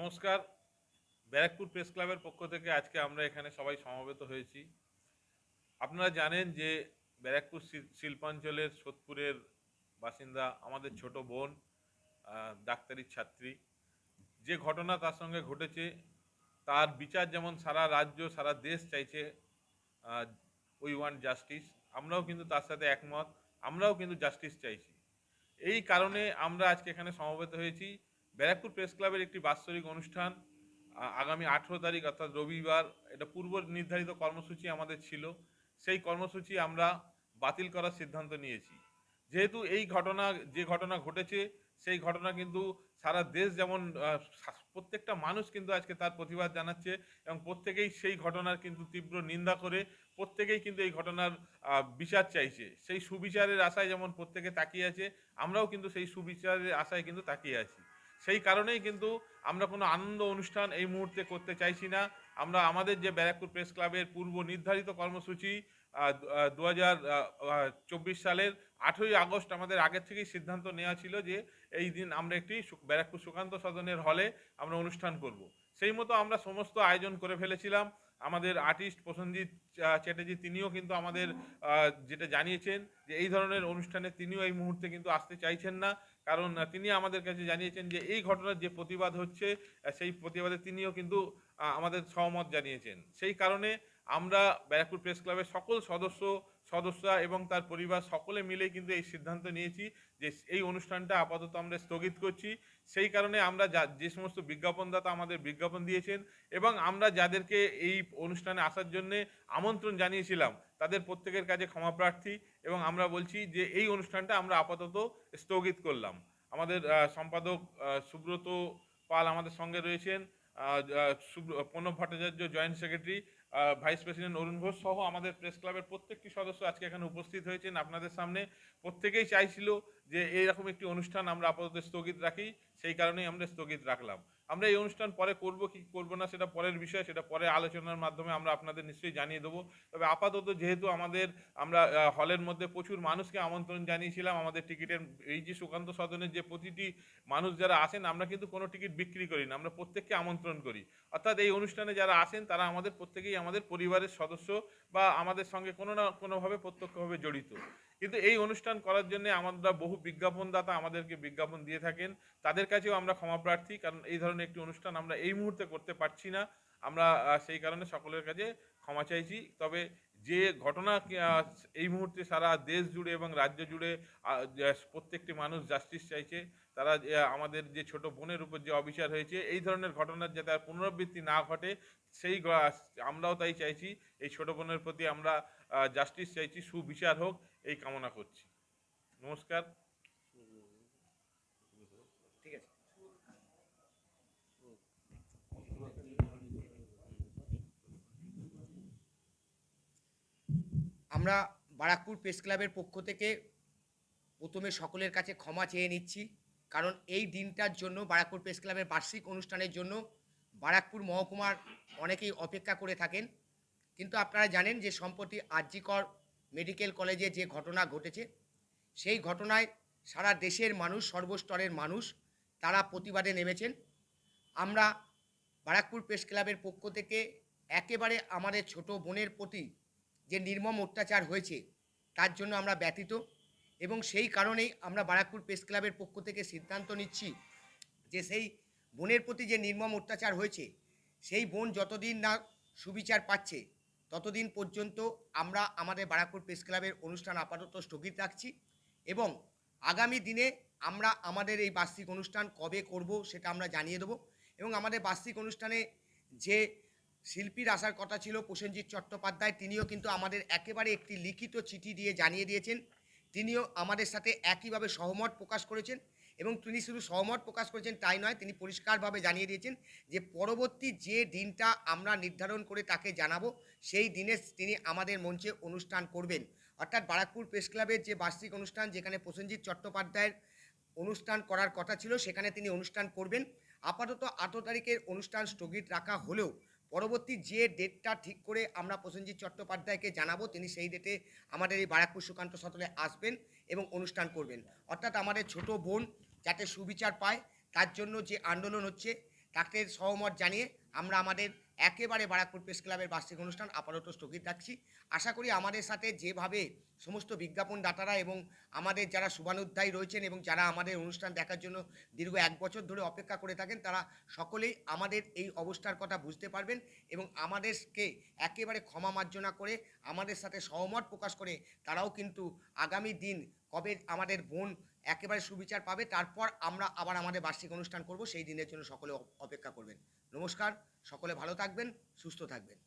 নমস্কার। ব্যারাকপুর প্রেস ক্লাবের পক্ষ থেকে আজকে আমরা এখানে সবাই সমবেত হয়েছি। আপনারা জানেন যে ব্যারাকপুর শিল্পাঞ্চলের সোদপুরের বাসিন্দা আমাদের ছোট বোন ডাক্তারির ছাত্রী। যে ঘটনা তার সঙ্গে ঘটেছে, তার বিচার যেমন সারা রাজ্য, সারা দেশ চাইছে উই ওয়ান্ট জাস্টিস আমরাও কিন্তু তার সাথে একমত, আমরাও কিন্তু জাস্টিস চাইছি। এই কারণে আমরা আজকে এখানে সমবেত হয়েছি। ব্যারাকপুর প্রেস ক্লাবের একটি বাৎসরিক অনুষ্ঠান আগামী আঠেরো তারিখ অর্থাৎ রবিবার। এটা পূর্ব নির্ধারিত কর্মসূচি আমাদের ছিল। সেই কর্মসূচি আমরা বাতিল করার সিদ্ধান্ত নিয়েছি। যেহেতু এই ঘটনা, যে ঘটনা ঘটেছে, সেই ঘটনা কিন্তু সারা দেশ যেমন প্রত্যেকটা মানুষ কিন্তু আজকে তার প্রতিবাদ জানাচ্ছে এবং প্রত্যেকেই সেই ঘটনার কিন্তু তীব্র নিন্দা করে, প্রত্যেকেই কিন্তু এই ঘটনার বিচার চাইছে। সেই সুবিচারের আশায় যেমন প্রত্যেকে তাকিয়ে আছে, আমরাও কিন্তু সেই সুবিচারের আশায় কিন্তু তাকিয়ে আছি। সেই কারণেই কিন্তু আমরা কোনো আনন্দ অনুষ্ঠান এই মুহূর্তে করতে চাইছি না। আমরা আমাদের যে ব্যারাকপুর প্রেস ক্লাবের পূর্ব নির্ধারিত কর্মসূচি দু চব্বিশ সালের আঠেরোই আগস্ট আমাদের আগের থেকেই সিদ্ধান্ত নেওয়া ছিল যে এই দিন আমরা একটি ব্যারাকপুর সুকান্ত সদনের হলে আমরা অনুষ্ঠান করব। সেই মতো আমরা সমস্ত আয়োজন করে ফেলেছিলাম। আমাদের আর্টিস্ট প্রসেনজিৎ চ্যাটার্জি তিনিও কিন্তু আমাদের যেটা জানিয়েছেন যে এই ধরনের অনুষ্ঠানে তিনিও এই মুহূর্তে কিন্তু আসতে চাইছেন না। কারণ তিনি আমাদের কাছে জানিয়েছেন যে এই ঘটনার যে প্রতিবাদ হচ্ছে সেই প্রতিবাদে তিনিও কিন্তু আমাদের সহমত জানিয়েছেন। সেই কারণে আমরা ব্যারাকপুর প্রেস ক্লাবের সকল সদস্য, সদস্যরা এবং তার পরিবার সকলে মিলে কিন্তু এই সিদ্ধান্ত নিয়েছি যে এই অনুষ্ঠানটা আপাতত আমরা স্থগিত করছি। সেই কারণে আমরা যা, যে সমস্ত বিজ্ঞাপনদাতা আমাদের বিজ্ঞাপন দিয়েছেন এবং আমরা যাদেরকে এই অনুষ্ঠানে আসার জন্য আমন্ত্রণ জানিয়েছিলাম, তাদের প্রত্যেকের কাছে ক্ষমা প্রার্থী এবং আমরা বলছি যে এই অনুষ্ঠানটা আমরা আপাতত স্থগিত করলাম। আমাদের সম্পাদক সুব্রত পাল আমাদের সঙ্গে রয়েছেন Pranab Bhattacharya joint secretary vice president Arun Ghosh সহ আমাদের প্রেস ক্লাবের প্রত্যেকটি সদস্য আজকে এখানে উপস্থিত হয়েছেন। আপনাদের সামনে প্রত্যেকেই চাইছিল যে এইরকম একটি অনুষ্ঠান আমরা আপাতত স্থগিত রাখি। সেই কারণেই আমরা স্থগিত রাখলাম। আমরা এই অনুষ্ঠান পরে করব কি করব না সেটা পরের বিষয়, সেটা পরে আলোচনার মাধ্যমে আমরা আপনাদের নিশ্চয়ই জানিয়ে দেবো। তবে আপাতত যেহেতু আমাদের, আমরা হলের মধ্যে প্রচুর মানুষকে আমন্ত্রণ জানিয়েছিলাম, আমাদের টিকিটের, এই যে সুকান্ত সদনের যে প্রতিটি মানুষ যারা আসেন, আমরা কিন্তু কোনো টিকিট বিক্রি করি না, আমরা প্রত্যেককে আমন্ত্রণ করি। অর্থাৎ এই অনুষ্ঠানে যারা আসেন, তারা আমাদের প্রত্যেকেই আমাদের পরিবারের সদস্য বা আমাদের সঙ্গে কোনো না কোনোভাবে প্রত্যক্ষভাবে জড়িত। কিন্তু এই অনুষ্ঠান করার জন্য আমরা বহু বিজ্ঞাপনদাতা আমাদেরকে বিজ্ঞাপন দিয়ে থাকেন তাদের কাছেও আমরা ক্ষমা প্রার্থী, কারণ এই ধরনের একটি অনুষ্ঠান আমরা এই মুহূর্তে করতে পারছি না। আমরা সেই কারণে সকলের কাছে ক্ষমা চাইছি। তবে যে ঘটনা এই মুহূর্তে সারা দেশ জুড়ে এবং রাজ্য জুড়ে প্রত্যেকটি মানুষ জাস্টিস চাইছে, তারা আমাদের যে ছোট বোনের উপর যে অবিচার হয়েছে, এই ধরনের ঘটনার যাতে আর পুনরাবৃত্তি না ঘটে, সেই আমরাও তাই চাইছি। এই ছোট বোনের প্রতি আমরা জাস্টিস চাইছি, সুবিচার হোক, এই কামনা করছি। নমস্কার। ঠিক আছে আমরা বারাকপুর প্রেস ক্লাবের পক্ষ থেকে প্রথমে সকলের কাছে ক্ষমা চেয়ে নিচ্ছি, কারণ এই দিনটার জন্য, বারাকপুর প্রেস ক্লাবের বার্ষিক অনুষ্ঠানের জন্য বারাকপুর মহকুমার অনেকেই অপেক্ষা করে থাকেন। কিন্তু আপনারা জানেন যে সম্প্রতি আরজিকর মেডিকেল কলেজে যে ঘটনা ঘটেছে, সেই ঘটনায় সারা দেশের মানুষ, সর্বস্তরের মানুষ তারা প্রতিবাদে নেমেছেন। আমরা বারাকপুর প্রেস ক্লাবের পক্ষ থেকে একেবারে আমাদের ছোট বোনের প্রতি যে নির্মম অত্যাচার হয়েছে, তার জন্য আমরা ব্যতীত এবং সেই কারণেই আমরা বারাকপুর প্রেস ক্লাবের পক্ষ থেকে সিদ্ধান্ত নিচ্ছি যে সেই বোনের প্রতি যে নির্মম অত্যাচার হয়েছে, সেই বোন যতদিন না সুবিচার পাচ্ছে, ততদিন পর্যন্ত আমরা আমাদের বারাকপুর প্রেস ক্লাবের অনুষ্ঠান আপাতত স্থগিত রাখছি এবং আগামী দিনে আমরা আমাদের এই বার্ষিক অনুষ্ঠান কবে করব সেটা আমরা জানিয়ে দেবো। এবং আমাদের বার্ষিক অনুষ্ঠানে যে শিল্পীর আসার কথা ছিল প্রসেনজিৎ চট্টোপাধ্যায়, তিনিও কিন্তু আমাদের একেবারে একটি লিখিত চিঠি দিয়ে জানিয়ে দিয়েছেন। তিনিও আমাদের সাথে একইভাবে সহমত প্রকাশ করেছেন এবং তিনি শুধু সহমত প্রকাশ করেছেন তাই নয়, তিনি পরিষ্কারভাবে জানিয়ে দিয়েছেন যে পরবর্তী যে দিনটা আমরা নির্ধারণ করে তাকে জানাব, সেই দিনে তিনি আমাদের মঞ্চে অনুষ্ঠান করবেন। অর্থাৎ বারাকপুর প্রেস ক্লাবের যে বার্ষিক অনুষ্ঠান যেখানে প্রসেনজিৎ চট্টোপাধ্যায়ের অনুষ্ঠান করার কথা ছিল, সেখানে তিনি অনুষ্ঠান করবেন। আপাতত আঠেরো তারিখের অনুষ্ঠান স্থগিত রাখা হলেও পরবর্তী যে ডেটটা ঠিক করে আমরা প্রসেনজিৎ চট্টোপাধ্যায়কে জানাব, তিনি সেই ডেটে আমাদের এই বারাকপুর সুকান্ত সতলে আসবেন এবং অনুষ্ঠান করবেন। অর্থাৎ আমাদের ছোট বোন যাতে সুবিচার পায়, তার জন্য যে আন্দোলন হচ্ছে, তাকে সহমত জানিয়ে আমরা আমাদের একেবারে বারাকপুর প্রেস ক্লাবের বার্ষিক অনুষ্ঠান আপাতত স্থগিত রাখছি। আশা করি আমাদের সাথে যেভাবে সমস্ত বিজ্ঞাপন দাতারা এবং আমাদের যারা শুভানুধ্যায়ী রয়েছেন এবং যারা আমাদের অনুষ্ঠান দেখার জন্য দীর্ঘ এক বছর ধরে অপেক্ষা করে থাকেন, তারা সকলেই আমাদের এই অবস্থার কথা বুঝতে পারবেন এবং আমাদেরকে একেবারে ক্ষমা মার্জনা করে, আমাদের সাথে সহমত প্রকাশ করে তারাও কিন্তু আগামী দিন কবে আমাদের বোন একেবারে সুবিচার পাবে, তারপর আমরা আবার আমাদের বার্ষিক অনুষ্ঠান করব। সেই দিনের জন্য সকলে অপেক্ষা করবেন। নমস্কার, সকলে ভালো থাকবেন, সুস্থ থাকবেন।